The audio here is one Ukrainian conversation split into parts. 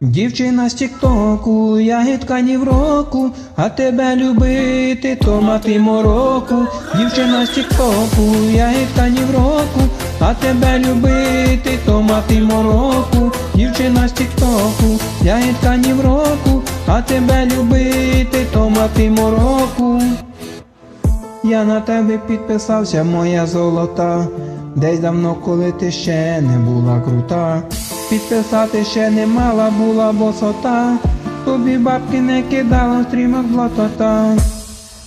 Дівчина з тіктоку, ягідка ні в року, а тебе любити, то мати мороку. Дівчина з тіктоку, ягідка ні в року, а тебе любити, то мати мороку. Дівчина з тіктоку, ягідка ні в року, а тебе любити, то мати мороку. Я на тебе підписався, моя золота. Десь давно, коли ти ще не була крута. Підписати ще не мала була босота. Тобі бабки не кидала в стрімах блатота.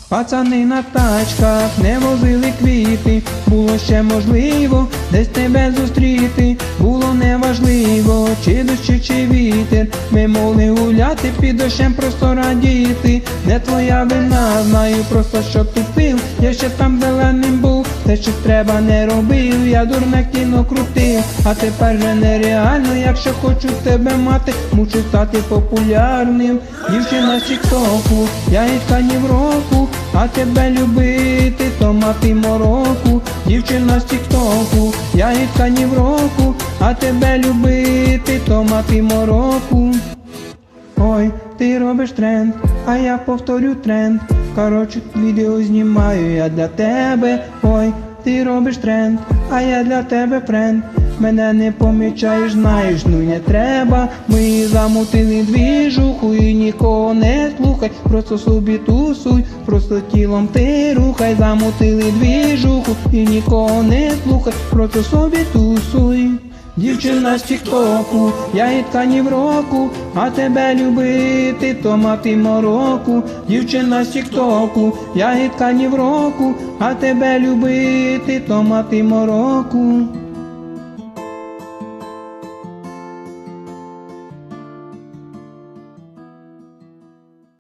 Пацани на тачках не возили квіти, було ще можливо десь тебе зустріти, було неважливо, чи дощ, чи вітер. Ми могли гуляти під дощем, просто радіти. Не твоя вина, знаю просто, що тупив. Я ще там зеленим був, те, що треба не робив. Я дурне кіно крутив, а тепер вже нереально, якщо хочу тебе мати, мушу стати популярним. Дівчина з тіктоку, я і ні року, а тебе любити, то мати мороку. Дівчина з тіктоку, я і ні в року, а тебе любити, то мати мороку. Ой, ти робиш тренд, а я повторю тренд. Коротше, відео знімаю я для тебе. Ой, ти робиш тренд, а я для тебе френд. Мене не помічаєш, знаєш, ну не треба. Ми замутили двіжуху і нікого не слухай. Просто собі тусуй, просто тілом ти рухай, замутили двіжуху і нікого не слухай, просто собі тусуй. Дівчина з тіктоку, ягідка ні в року, а тебе любити, то мати мороку. Дівчина з тіктоку, ягідка ні в року, а тебе любити, то мати мороку.